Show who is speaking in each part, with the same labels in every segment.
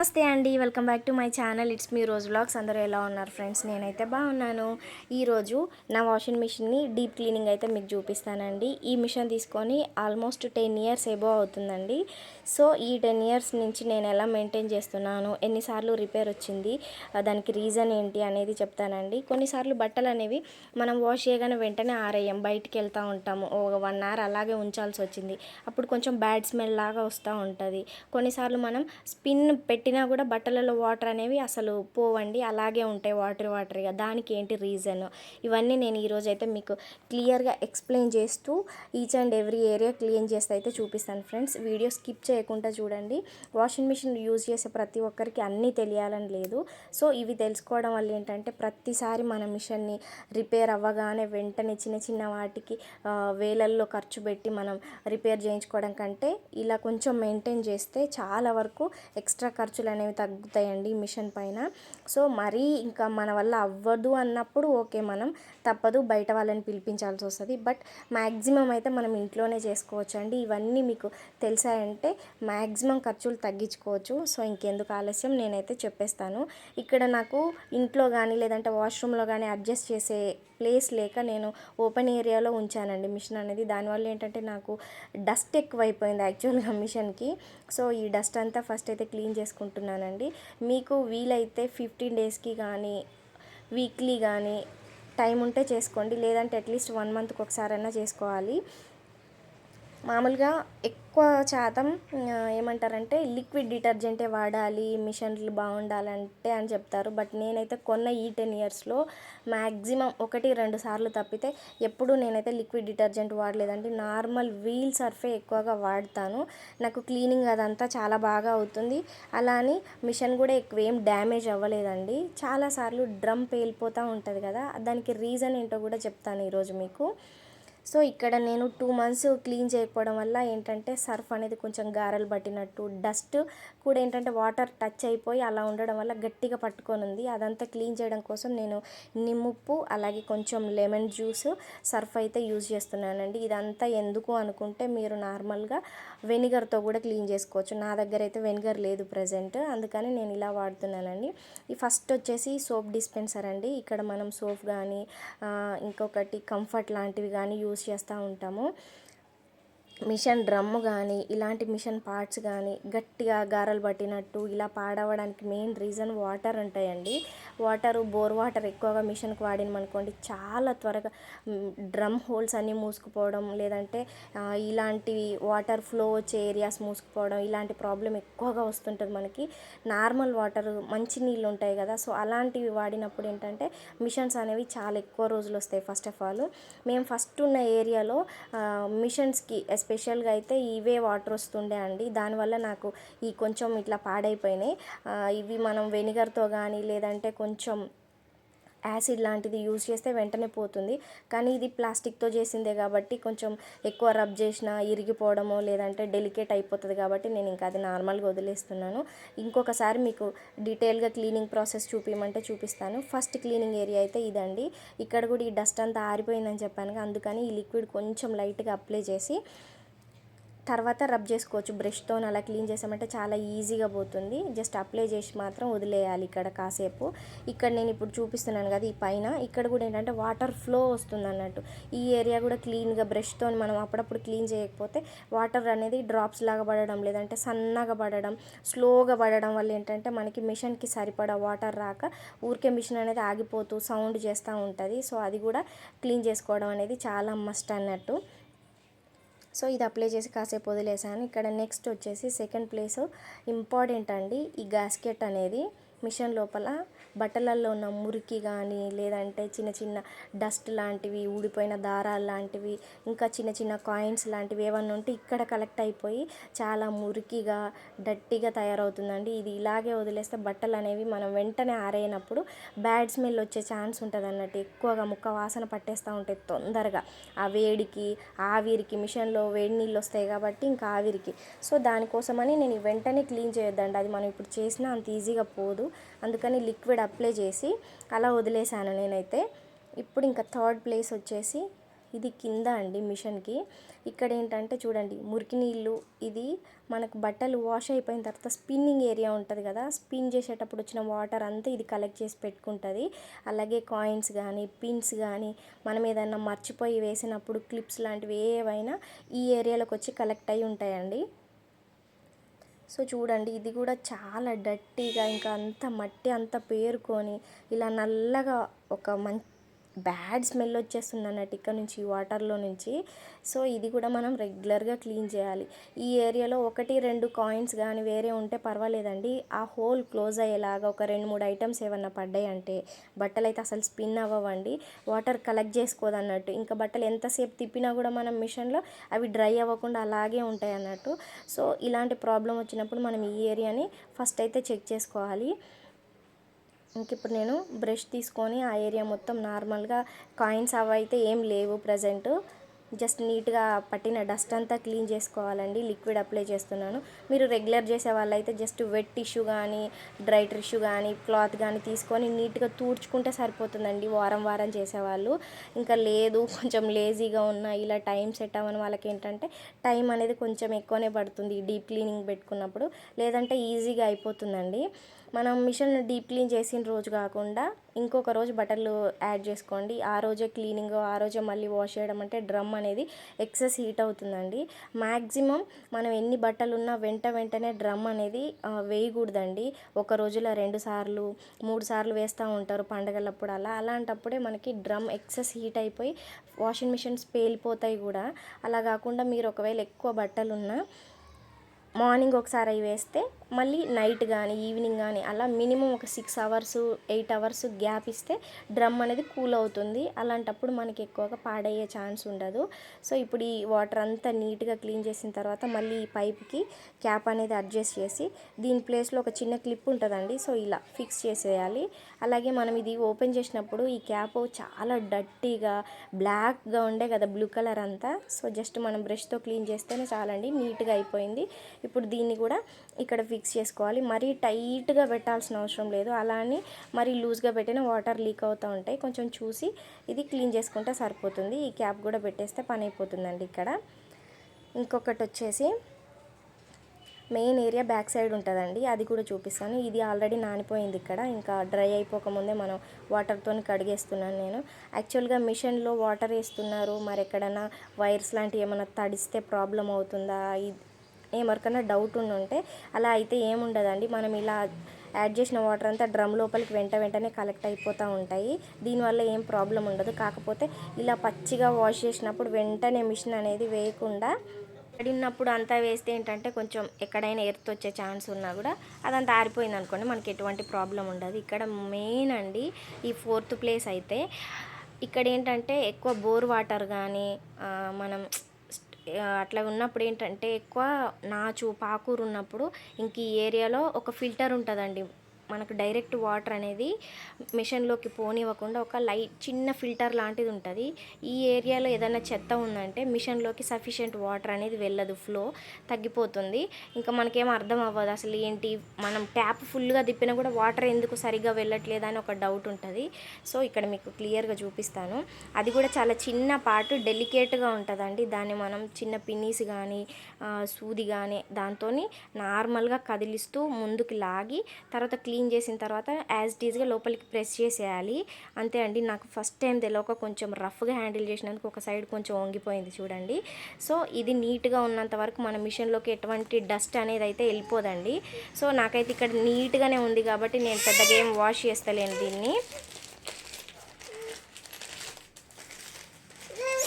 Speaker 1: నమస్తే అండి welcome back to my channel. It's me Roju vlogs అందరూ ఎలా ఉన్నారు ఫ్రెండ్స్? నేనైతే బాగున్నాను. ఈరోజు నా వాషింగ్ మిషన్ని డీప్ క్లీనింగ్ అయితే మీకు చూపిస్తానండి. ఈ మిషన్ తీసుకొని ఆల్మోస్ట్ టెన్ ఇయర్స్ ఎబో అవుతుందండి. సో ఈ టెన్ ఇయర్స్ నుంచి నేను ఎలా మెయింటైన్ చేస్తున్నాను ఎన్నిసార్లు రిపేర్ వచ్చింది దానికి రీజన్ ఏంటి అనేది చెప్తానండి. కొన్నిసార్లు బట్టలు అనేవి మనం వాష్ చేయగానే వెంటనే ఆరేయం బయటికి వెళ్తూ ఉంటాము. ఒక వన్ అవర్ అలాగే ఉంచాల్సి వచ్చింది. అప్పుడు కొంచెం బ్యాడ్ స్మెల్ లాగా వస్తూ ఉంటుంది. కొన్నిసార్లు మనం స్పిన్ పెట్టి పెట్టినా కూడా బట్టలలో వాటర్ అనేవి అసలు పోవండి. అలాగే ఉంటాయి వాటర్ వాటర్గా. దానికి ఏంటి రీజన్? ఇవన్నీ నేను ఈరోజు అయితే మీకు క్లియర్గా ఎక్స్ప్లెయిన్ చేస్తూ each and every area clean చేస్తే అయితే చూపిస్తాను ఫ్రెండ్స్. వీడియో స్కిప్ చేయకుండా చూడండి. వాషింగ్ మిషన్ యూజ్ చేసే ప్రతి ఒక్కరికి అన్నీ తెలియాలని లేదు. సో ఇవి తెలుసుకోవడం వల్ల ఏంటంటే ప్రతిసారి మన మిషన్ని రిపేర్ అవ్వగానే వెంటనే చిన్న చిన్న వాటికి వేలల్లో ఖర్చు పెట్టి మనం రిపేర్ చేయించుకోవడం కంటే ఇలా కొంచెం మెయింటైన్ చేస్తే చాలా వరకు ఎక్స్ట్రా ఖర్చు ఖర్చులు అనేవి తగ్గుతాయండి మిషన్ పైన. సో మరీ ఇంకా మన వల్ల అవ్వదు అన్నప్పుడు ఓకే మనం తప్పదు బయట వాళ్ళని పిలిపించాల్సి వస్తుంది. బట్ మ్యాక్సిమం అయితే మనం ఇంట్లోనే చేసుకోవచ్చు అండి ఇవన్నీ మీకు తెలిసాయంటే మ్యాక్సిమం ఖర్చులు తగ్గించుకోవచ్చు. సో ఇంకెందుకు ఆలస్యం నేనైతే చెప్పేస్తాను. ఇక్కడ నాకు ఇంట్లో కానీ లేదంటే వాష్రూమ్లో కానీ అడ్జస్ట్ చేసే ప్లేస్ లేక నేను ఓపెన్ ఏరియాలో ఉంచానండి మిషన్ అనేది. దానివల్ల ఏంటంటే నాకు డస్ట్ ఎక్కువైపోయింది యాక్చువల్గా మిషన్కి. సో ఈ డస్ట్ అంతా ఫస్ట్ అయితే క్లీన్ చేసుకుంటాను అనుకుంటున్నానండి. మీకు వీలైతే ఫిఫ్టీన్ డేస్కి కానీ వీక్లీ కానీ టైం ఉంటే చేసుకోండి. లేదంటే అట్లీస్ట్ వన్ మంత్కి ఒకసారైనా చేసుకోవాలి. మామూలుగా ఎక్కువ శాతం ఏమంటారంటే లిక్విడ్ డిటర్జెంటే వాడాలి మిషన్లు బాగుండాలంటే అని చెప్తారు. బట్ నేనైతే కొన్న ఈ టెన్ ఇయర్స్లో మ్యాక్సిమం ఒకటి రెండు సార్లు తప్పితే ఎప్పుడు నేనైతే లిక్విడ్ డిటర్జెంట్ వాడలేదండి. నార్మల్ వీల్ సర్ఫే ఎక్కువగా వాడతాను. నాకు క్లీనింగ్ అదంతా చాలా బాగా అవుతుంది. అలా అని మిషన్ కూడా ఎక్కువ ఏం డ్యామేజ్ అవ్వలేదండి. చాలాసార్లు డ్రమ్ పేలిపోతూ ఉంటుంది కదా దానికి రీజన్ ఏంటో కూడా చెప్తాను ఈరోజు మీకు. సో ఇక్కడ నేను టూ మంత్స్ క్లీన్ చేయకపోవడం వల్ల ఏంటంటే సర్ఫ్ అనేది కొంచెం గారెలు పట్టినట్టు డస్ట్ కూడా ఏంటంటే వాటర్ టచ్ అయిపోయి అలా ఉండడం వల్ల గట్టిగా పట్టుకొని ఉంది. అదంతా క్లీన్ చేయడం కోసం నేను నిమ్ముప్పు అలాగే కొంచెం లెమన్ జ్యూస్ సర్ఫ్ అయితే యూజ్ చేస్తున్నానండి. ఇదంతా ఎందుకు అనుకుంటే మీరు నార్మల్గా వెనిగర్తో కూడా క్లీన్ చేసుకోవచ్చు. నా దగ్గర అయితే వెనిగర్ లేదు ప్రజెంట్ అందుకని నేను ఇలా వాడుతున్నానండి. ఈ ఫస్ట్ వచ్చేసి సోప్ డిస్పెన్సర్ అండి. ఇక్కడ మనం సోప్ కానీ ఇంకొకటి కంఫర్ట్ లాంటివి కానీ యూజ్ చేస్తూ ఉంటాము. మిషన్ డ్రమ్ము కానీ ఇలాంటి మిషన్ పార్ట్స్ కానీ గట్టిగా గారెలు పట్టినట్టు ఇలా పాడవడానికి మెయిన్ రీజన్ వాటర్ ఉంటాయండి వాటర్ బోర్ వాటర్ ఎక్కువగా మిషన్కి వాడినమనుకోండి చాలా త్వరగా డ్రమ్ హోల్స్ అన్నీ మూసుకుపోవడం లేదంటే ఇలాంటివి ఇలాంటి వాటర్ ఫ్లో వచ్చే ఏరియాస్ మూసుకుపోవడం ఇలాంటి ప్రాబ్లం ఎక్కువగా వస్తుంటుంది మనకి. నార్మల్ వాటర్ మంచి నీళ్ళు ఉంటాయి కదా సో అలాంటివి వాడినప్పుడు ఏంటంటే మిషన్స్ అనేవి చాలా ఎక్కువ రోజులు వస్తాయి ఫస్ట్ ఆఫ్ ఆల్. మేము ఫస్ట్ ఉన్న ఏరియాలో మిషన్స్కి ఎస్ స్పెషల్గా అయితే ఇవే వాటర్ వస్తుండే అండి. దానివల్ల నాకు ఈ కొంచెం ఇట్లా పాడైపోయినాయి. ఇవి మనం వెనిగర్తో కానీ లేదంటే కొంచెం యాసిడ్ లాంటిది యూజ్ చేస్తే వెంటనే పోతుంది. కానీ ఇది ప్లాస్టిక్తో చేసిందే కాబట్టి కొంచెం ఎక్కువ రబ్ చేసినా ఇరిగిపోవడమో లేదంటే డెలికేట్ అయిపోతుంది కాబట్టి నేను ఇంకా అది నార్మల్గా వదిలేస్తున్నాను. ఇంకొకసారి మీకు డీటెయిల్గా క్లీనింగ్ ప్రాసెస్ చూపించమంటే చూపిస్తాను. ఫస్ట్ క్లీనింగ్ ఏరియా అయితే ఇదండి. ఇక్కడ కూడా ఈ డస్ట్ అంతా ఆరిపోయిందని చెప్పాను అందుకని ఈ లిక్విడ్ కొంచెం లైట్గా అప్లై చేసి తర్వాత రబ్ చేసుకోవచ్చు. బ్రష్తో అలా క్లీన్ చేసామంటే చాలా ఈజీగా పోతుంది. జస్ట్ అప్లై చేసి మాత్రం వదిలేయాలి ఇక్కడ కాసేపు. ఇక్కడ నేను ఇప్పుడు చూపిస్తున్నాను కదా ఈ పైన. ఇక్కడ కూడా ఏంటంటే వాటర్ ఫ్లో వస్తుంది అన్నట్టు. ఈ ఏరియా కూడా క్లీన్గా బ్రష్తో మనం అప్పుడప్పుడు క్లీన్ చేయకపోతే వాటర్ అనేది డ్రాప్స్ లాగా పడడం లేదంటే సన్నగా పడడం స్లోగా పడడం వల్ల ఏంటంటే మనకి మిషన్కి సరిపడా వాటర్ రాక ఊరికే మిషన్ అనేది ఆగిపోతూ సౌండ్ చేస్తూ ఉంటుంది. సో అది కూడా క్లీన్ చేసుకోవడం అనేది చాలా మస్ట్ అన్నట్టు. సో ఇది అప్లై చేసి కాసేపు వదిలేసాను ఇక్కడ నెక్స్ట్ వచ్చేసి సెకండ్ ప్లేస్ ఇంపార్టెంట్ అండి ఈ గ్యాస్కెట్ అనేది. మిషన్ లోపల బట్టలల్లో ఉన్న మురికి కానీ లేదంటే చిన్న చిన్న డస్ట్ లాంటివి ఊడిపోయిన దారాలు లాంటివి ఇంకా చిన్న చిన్న కాయిన్స్ లాంటివి ఏమన్నా ఉంటే ఇక్కడ కలెక్ట్ అయిపోయి చాలా మురికిగా డట్టిగా తయారవుతుందండి. ఇది ఇలాగే వదిలేస్తే బట్టలు అనేవి మనం వెంటనే ఆరేయనప్పుడు బ్యాడ్ స్మెల్ వచ్చే ఛాన్స్ ఉంటుంది అన్నట్టు ఎక్కువగా ముక్క వాసన పట్టేస్తూ ఉంటాయి తొందరగా. ఆ వేడికి ఆవిరికి మిషన్లో వేడి నీళ్ళు వస్తాయి కాబట్టి ఇంకా ఆవిరికి. సో దానికోసమని నేను వెంటనే క్లీన్ చేయొద్దండి. అది మనం ఇప్పుడు చేసినా అంత ఈజీగా పోదు. అందుకని లిక్విడ్ అప్లై చేసి అలా వదిలేసాను నేనైతే. ఇప్పుడు ఇంకా థర్డ్ ప్లేస్ వచ్చేసి ఇది కింద అండి మిషన్కి. ఇక్కడ ఏంటంటే చూడండి మురికి నీళ్ళు ఇది మనకు బట్టలు వాష్ అయిపోయిన తర్వాత స్పిన్నింగ్ ఏరియా ఉంటుంది కదా స్పిన్ చేసేటప్పుడు వచ్చిన వాటర్ అంతా ఇది కలెక్ట్ చేసి పెట్టుకుంటుంది. అలాగే కాయిన్స్ కానీ పిన్స్ కానీ మనం ఏదైనా మర్చిపోయి వేసినప్పుడు క్లిప్స్ లాంటివి ఏవైనా ఈ ఏరియాలోకి వచ్చి కలెక్ట్ అయి ఉంటాయండి. సో చూడండి ఇది కూడా చాలా డర్టీగా ఇంకా అంత మట్టి అంతా పేరుకొని ఇలా నల్లగా ఒక మం బ్యాడ్ స్మెల్ వచ్చేస్తుంది అన్నట్టు ఇక్కడ నుంచి వాటర్లో నుంచి. సో ఇది కూడా మనం రెగ్యులర్గా క్లీన్ చేయాలి. ఈ ఏరియాలో ఒకటి రెండు కాయిన్స్ కానీ వేరే ఉంటే పర్వాలేదండి. ఆ హోల్ క్లోజ్ అయ్యేలాగా ఒక రెండు మూడు ఐటమ్స్ ఏమన్నా పడ్డాయంటే బట్టలు అయితే అసలు స్పిన్ అవ్వండి వాటర్ కలెక్ట్ చేసుకోదు అన్నట్టు ఇంకా బట్టలు ఎంతసేపు తిప్పినా కూడా మనం మిషన్లో అవి డ్రై అవ్వకుండా అలాగే ఉంటాయి అన్నట్టు సో ఇలాంటి ప్రాబ్లం వచ్చినప్పుడు మనం ఈ ఏరియాని ఫస్ట్ అయితే చెక్ చేసుకోవాలి. ఇంక ఇప్పుడు నేను బ్రష్ తీసుకొని ఆ ఏరియా మొత్తం నార్మల్గా కాయిన్స్ అవి అయితే ఏం లేవు ప్రజెంట్. జస్ట్ నీట్గా పట్టిన డస్ట్ అంతా క్లీన్ చేసుకోవాలండి లిక్విడ్ అప్లై చేస్తున్నాను. మీరు రెగ్యులర్ చేసే వాళ్ళైతే జస్ట్ వెట్ టిష్యూ కానీ డ్రై టిష్యూ కానీ క్లాత్ కానీ తీసుకొని నీట్గా తూడ్చుకుంటే సరిపోతుందండి వారం వారం చేసేవాళ్ళు. ఇంకా లేదు కొంచెం లేజీగా ఉన్న ఇలా టైం సెట్ అవ్వని వాళ్ళకి ఏంటంటే టైం అనేది కొంచెం ఎక్కువనే పడుతుంది డీప్ క్లీనింగ్ పెట్టుకున్నప్పుడు. లేదంటే ఈజీగా అయిపోతుందండి. మనం మిషన్ డీప్ క్లీన్ చేసిన రోజు కాకుండా ఇంకొక రోజు బట్టలు యాడ్ చేసుకోండి. ఆ రోజే క్లీనింగ్ ఆ రోజే మళ్ళీ వాష్ చేయడం అంటే డ్రమ్ అనేది ఎక్సెస్ హీట్ అవుతుందండి. మ్యాక్సిమం మనం ఎన్ని బట్టలు ఉన్నా వెంట వెంటనే డ్రమ్ అనేది వేయకూడదండి. ఒక రోజులో రెండు సార్లు మూడు సార్లు వేస్తూ ఉంటారు పండగలప్పుడు అలా. అలాంటప్పుడే మనకి డ్రమ్ ఎక్సెస్ హీట్ అయిపోయి వాషింగ్ మిషన్స్ పేలిపోతాయి కూడా. అలా కాకుండా మీరు ఒకవేళ ఎక్కువ బట్టలు ఉన్నా మార్నింగ్ ఒకసారి అవి వేస్తే మళ్ళీ నైట్ కానీ ఈవినింగ్ కానీ అలా మినిమం ఒక six hours eight hours gap ఇస్తే డ్రమ్ అనేది కూల్ అవుతుంది. అలాంటప్పుడు మనకి ఎక్కువగా పాడయ్యే ఛాన్స్ ఉండదు. సో ఇప్పుడు ఈ వాటర్ అంతా నీట్గా క్లీన్ చేసిన తర్వాత మళ్ళీ ఈ పైప్కి క్యాప్ అనేది అడ్జస్ట్ చేసి దీని ప్లేస్లో ఒక చిన్న క్లిప్ ఉంటుందండి. సో ఇలా ఫిక్స్ చేసేయాలి. అలాగే మనం ఇది ఓపెన్ చేసినప్పుడు ఈ క్యాప్ చాలా డట్టీగా బ్లాక్గా ఉండే కదా బ్లూ కలర్ అంతా. సో జస్ట్ మనం బ్రష్తో క్లీన్ చేస్తేనే చాలండి. నీట్గా అయిపోయింది. ఇప్పుడు దీన్ని కూడా ఇక్కడ ఫిక్స్ చేసుకోవాలి. మరీ టైట్గా పెట్టాల్సిన అవసరం లేదు. అలా అని మరీ లూజ్గా పెట్టిన వాటర్ లీక్ అవుతూ ఉంటాయి. కొంచెం చూసి ఇది క్లీన్ చేసుకుంటే సరిపోతుంది. ఈ క్యాప్ కూడా పెట్టేస్తే పని అయిపోతుందండి ఇక్కడ. ఇంకొకటి వచ్చేసి మెయిన్ ఏరియా బ్యాక్ సైడ్ ఉంటుందండి. అది కూడా చూపిస్తాను. ఇది ఆల్రెడీ నానిపోయింది ఇక్కడ. ఇంకా డ్రై అయిపోకముందే మనం వాటర్తో కడిగేస్తున్నాను నేను. యాక్చువల్గా మిషన్లో వాటర్ వేస్తున్నారు. మరి ఎక్కడైనా వైర్స్ లాంటివి ఏమైనా తడిస్తే ప్రాబ్లం అవుతుందా? ఇది ఏమరికన్నా డౌట్ ఉండి ఉంటే అలా అయితే ఏముండదండి. మనం ఇలా యాడ్ చేసిన వాటర్ అంతా డ్రమ్ లోపలికి వెంట వెంటనే కలెక్ట్ అయిపోతూ ఉంటాయి. దీనివల్ల ఏం ప్రాబ్లం ఉండదు. కాకపోతే ఇలా పచ్చిగా వాష్ చేసినప్పుడు వెంటనే మిషన్ అనేది వేయకుండా పడినప్పుడు అంతా వేస్తే ఏంటంటే కొంచెం ఎక్కడైనా ఎర్త్ వచ్చే ఛాన్స్ ఉన్నా కూడా అదంతా ఆరిపోయింది అనుకోండి. మనకి ఎటువంటి ప్రాబ్లం ఉండదు. ఇక్కడ మెయిన్ అండి ఈ ఫోర్త్ ప్లేస్ అయితే ఇక్కడ ఏంటంటే ఎక్కువ బోర్ వాటర్ కానీ మనం అట్లా ఉన్నప్పుడు ఏంటంటే ఎక్కువ నాచు పాకూరు ఉన్నప్పుడు ఇంక ఈ ఏరియాలో ఒక ఫిల్టర్ ఉంటుందండి. మనకు డైరెక్ట్ వాటర్ అనేది మిషన్లోకి పోనివ్వకుండా ఒక లైట్ చిన్న ఫిల్టర్ లాంటిది ఉంటుంది. ఈ ఏరియాలో ఏదైనా చెత్త ఉందంటే మిషన్లోకి సఫిషియెంట్ వాటర్ అనేది వెళ్ళదు ఫ్లో తగ్గిపోతుంది. ఇంకా మనకేం అర్థం అవ్వదు అసలు ఏంటి? మనం ట్యాప్ ఫుల్గా తిప్పినా కూడా వాటర్ ఎందుకు సరిగ్గా వెళ్ళట్లేదు అని ఒక డౌట్ ఉంటుంది. సో ఇక్కడ మీకు క్లియర్గా చూపిస్తాను. అది కూడా చాలా చిన్న పార్ట్ డెలికేట్గా ఉంటుందండి. దాన్ని మనం చిన్న పిన్నీస్ కానీ సూది కానీ దాంతో నార్మల్గా కదిలిస్తూ ముందుకు లాగి తర్వాత క్లీన్ చేసిన తర్వాత యాజ్ టీజ్గా లోపలికి ప్రెస్ చేసేయాలి. అంతే అండి నాకు ఫస్ట్ టైం తెలియక కొంచెం రఫ్గా హ్యాండిల్ చేసినందుకు ఒక సైడ్ కొంచెం వంగిపోయింది చూడండి. సో ఇది నీట్గా ఉన్నంత వరకు మన మిషన్లోకి ఎటువంటి డస్ట్ అనేది అయితే వెళ్ళిపోదండి. సో నాకైతే ఇక్కడ నీట్గానే ఉంది కాబట్టి నేను పెద్దగా ఏం వాష్ చేస్తలేను దీన్ని.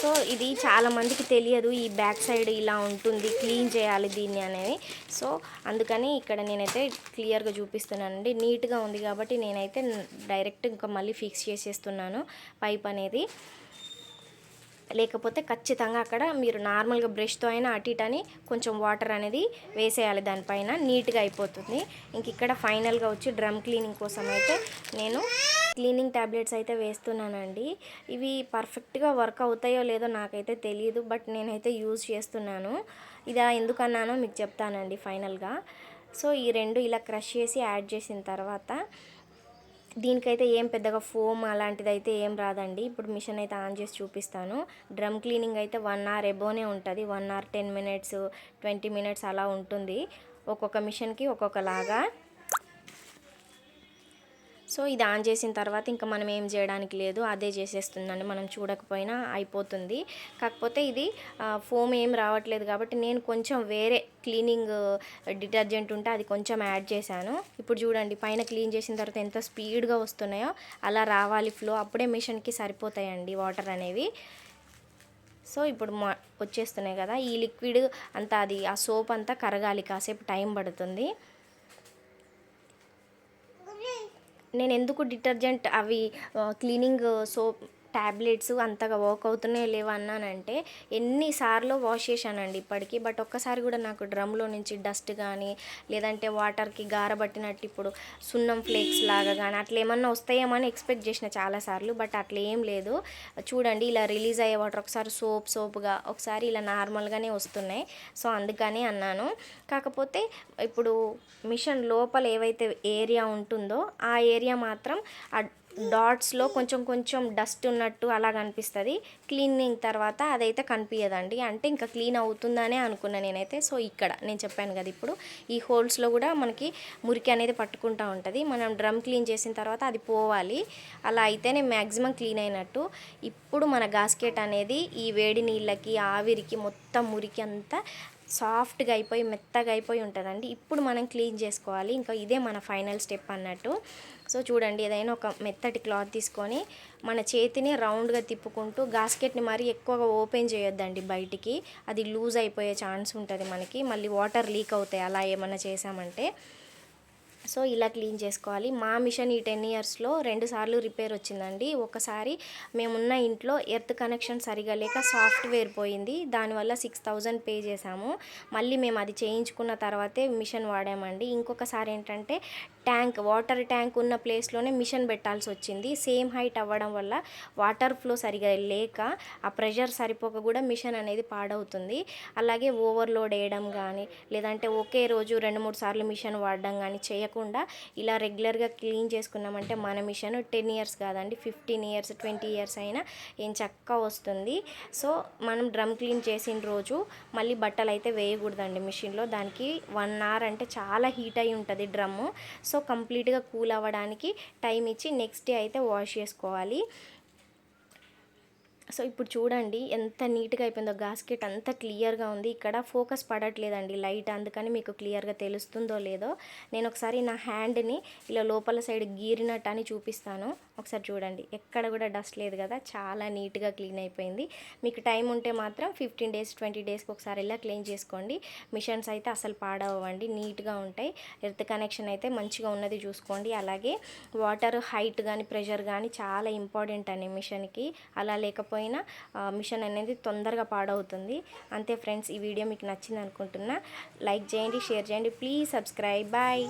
Speaker 1: సో ఇది చాలా మందికి తెలియదు ఈ బ్యాక్ సైడ్ ఇలా ఉంటుంది క్లీన్ చేయాలి దీన్ని అనేది. సో అందుకని ఇక్కడ నేనైతే క్లియర్గా చూపిస్తున్నానండి. నీట్గా ఉంది కాబట్టి నేనైతే డైరెక్ట్ ఇంకా మళ్ళీ ఫిక్స్ చేసేస్తున్నాను పైప్ అనేది. లేకపోతే ఖచ్చితంగా అక్కడ మీరు నార్మల్గా బ్రష్తో అయినా అటు ఇటు అని కొంచెం వాటర్ అనేది వేసేయాలి దానిపైన. నీట్గా అయిపోతుంది. ఇంక ఇక్కడ ఫైనల్గా వచ్చి డ్రమ్ క్లీనింగ్ కోసం అయితే నేను క్లీనింగ్ ట్యాబ్లెట్స్ అయితే వేస్తున్నానండి. ఇవి పర్ఫెక్ట్గా వర్క్ అవుతాయో లేదో నాకైతే తెలియదు బట్ నేనైతే యూజ్ చేస్తున్నాను. ఇదా ఎందుకన్నానో మీకు చెప్తానండి ఫైనల్గా. సో ఈ రెండు ఇలా క్రష్ చేసి యాడ్ చేసిన తర్వాత దీనికైతే ఏం పెద్దగా ఫోమ్ అలాంటిది అయితే ఏం రాదండి. ఇప్పుడు మిషన్ అయితే ఆన్ చేసి చూపిస్తాను. డ్రమ్ క్లీనింగ్ అయితే వన్ అవర్ ఎబోనే ఉంటుంది. One hour ten minutes twenty minutes అలా ఉంటుంది. ఒక్కొక్క మిషన్కి ఒక్కొక్కలాగా సో ఇది ఆన్ చేసిన తర్వాత ఇంకా మనం ఏం చేయడానికి లేదు అదే చేసేస్తుందండి. మనం చూడకపోయినా అయిపోతుంది. కాకపోతే ఇది ఫోమ్ ఏం రావట్లేదు కాబట్టి నేను కొంచెం వేరే క్లీనింగ్ డిటర్జెంట్ ఉంటే అది కొంచెం యాడ్ చేశాను. ఇప్పుడు చూడండి పైన క్లీన్ చేసిన తర్వాత ఎంత స్పీడ్గా వస్తున్నాయో అలా రావాలి ఫ్లో అప్పుడే మిషన్కి సరిపోతాయండి వాటర్ అనేవి. సో ఇప్పుడు మా వచ్చేస్తున్నాయి కదా ఈ లిక్విడ్ అంతా అది ఆ సోప్ అంతా కరగాలి కాసేపు టైం పడుతుంది. నేను ఎందుకు డిటర్జెంట్ అవి క్లీనింగ్ సోప్ ట్యాబ్లెట్స్ అంతగా వర్క్ అవుతున్నాయో లేవో అన్నానంటే ఎన్నిసార్లు వాష్ చేశానండి ఇప్పటికీ. బట్ ఒక్కసారి కూడా నాకు డ్రమ్లో నుంచి డస్ట్ కానీ లేదంటే వాటర్కి గారబట్టినట్టు ఇప్పుడు సున్నం ఫ్లేక్స్ లాగా కానీ అట్లా ఏమన్నా వస్తాయేమో అని ఎక్స్పెక్ట్ చేసిన చాలాసార్లు. బట్ అట్లా ఏం లేదు. చూడండి ఇలా రిలీజ్ అయ్యే వాటర్ ఒకసారి సోప్ సోప్గా ఒకసారి ఇలా నార్మల్గానే వస్తున్నాయి. సో అందుకని అన్నాను. కాకపోతే ఇప్పుడు మిషన్ లోపల ఏవైతే ఏరియా ఉంటుందో ఆ ఏరియా మాత్రం డాట్స్లో కొంచెం కొంచెం డస్ట్ ఉన్నట్టు అలా కనిపిస్తుంది క్లీనింగ్ తర్వాత అదైతే కనిపించదండి అంటే ఇంకా క్లీన్ అవుతుందనే అనుకున్నా నేనైతే. సో ఇక్కడ నేను చెప్పాను కదా ఇప్పుడు. ఈ హోల్స్లో కూడా మనకి మురికి అనేది పట్టుకుంటూ ఉంటుంది. మనం డ్రమ్ క్లీన్ చేసిన తర్వాత అది పోవాలి. అలా అయితేనే మ్యాక్సిమం క్లీన్ అయినట్టు. ఇప్పుడు మన గాస్కెట్ అనేది ఈ వేడి నీళ్ళకి ఆవిరికి మొత్తం మురికి అంతా సాఫ్ట్గా అయిపోయి మెత్తగా అయిపోయి ఉంటుందండి. ఇప్పుడు మనం క్లీన్ చేసుకోవాలి. ఇంకా ఇదే మన ఫైనల్ స్టెప్ అన్నట్టు. సో చూడండి ఏదైనా ఒక మెత్తటి క్లాత్ తీసుకొని మన చేతిని రౌండ్గా తిప్పుకుంటూ గాస్కెట్ని మరీ ఎక్కువగా ఓపెన్ చేయొద్దండి బయటికి. అది లూజ్ అయిపోయే ఛాన్స్ ఉంటుంది మనకి. మళ్ళీ వాటర్ లీక్ అవుతాయి అలా ఏమన్నా చేసామంటే. సో ఇలా క్లీన్ చేసుకోవాలి. మా మిషన్ ఈ టెన్ ఇయర్స్లో రెండు సార్లు రిపేర్ వచ్చిందండి. ఒకసారి మేమున్న ఇంట్లో ఎర్త్ కనెక్షన్ సరిగా లేక సాఫ్ట్వేర్ పోయింది. దానివల్ల సిక్స్ థౌజండ్ పే చేసాము మళ్ళీ మేము అది చేయించుకున్న తర్వాతే మిషన్ వాడామండి. ఇంకొకసారి ఏంటంటే ట్యాంక్ వాటర్ ట్యాంక్ ఉన్న ప్లేస్లోనే మిషన్ పెట్టాల్సి వచ్చింది. సేమ్ హైట్ అవ్వడం వల్ల వాటర్ ఫ్లో సరిగా లేక ఆ ప్రెషర్ సరిపోక కూడా మిషన్ అనేది పాడవుతుంది. అలాగే ఓవర్లోడ్ వేయడం కానీ లేదంటే ఒకే రోజు రెండు మూడు సార్లు మిషన్ వాడడం కానీ చేయకుండా ఇలా రెగ్యులర్గా క్లీన్ చేసుకున్నామంటే మన మిషన్ టెన్ ఇయర్స్ కాదండి ఫిఫ్టీన్ ఇయర్స్ ట్వంటీ ఇయర్స్ అయినా ఏం చక్కగా వస్తుంది. సో మనం డ్రమ్ క్లీన్ చేసిన రోజు మళ్ళీ బట్టలు అయితే వేయకూడదండి మిషన్లో. దానికి వన్ అవర్ అంటే చాలా హీట్ అయి ఉంటుంది డ్రమ్ము. సో కంప్లీట్గా కూల్ అవ్వడానికి టైం ఇచ్చి నెక్స్ట్ డే అయితే వాష్ చేసుకోవాలి. సో ఇప్పుడు చూడండి ఎంత నీట్గా అయిపోయిందో. గాస్కెట్ అంత క్లియర్గా ఉంది. ఇక్కడ ఫోకస్ పడట్లేదండి లైట్. అందుకని మీకు క్లియర్గా తెలుస్తుందో లేదో నేను ఒకసారి నా హ్యాండ్ని ఇలా లోపల సైడ్ గీరినట్టు అని చూపిస్తాను. ఒకసారి చూడండి. ఎక్కడ కూడా డస్ట్ లేదు కదా. చాలా నీట్గా క్లీన్ అయిపోయింది. మీకు టైం ఉంటే మాత్రం ఫిఫ్టీన్ డేస్ ట్వంటీ డేస్కి ఒకసారి ఇలా క్లీన్ చేసుకోండి. మిషన్స్ అయితే అసలు పాడవండి నీట్గా ఉంటాయి. ఎర్త్ కనెక్షన్ అయితే మంచిగా ఉన్నది చూసుకోండి. అలాగే వాటర్ హైట్ కానీ ప్రెషర్ కానీ చాలా ఇంపార్టెంట్ అండి మిషన్కి. అలా లేకపోయినా మిషన్ అనేది తొందరగా పాడవుతుంది. అంతే ఫ్రెండ్స్ ఈ వీడియో మీకు నచ్చింది అనుకుంటున్నా లైక్ చేయండి షేర్ చేయండి. Please subscribe. బాయ్.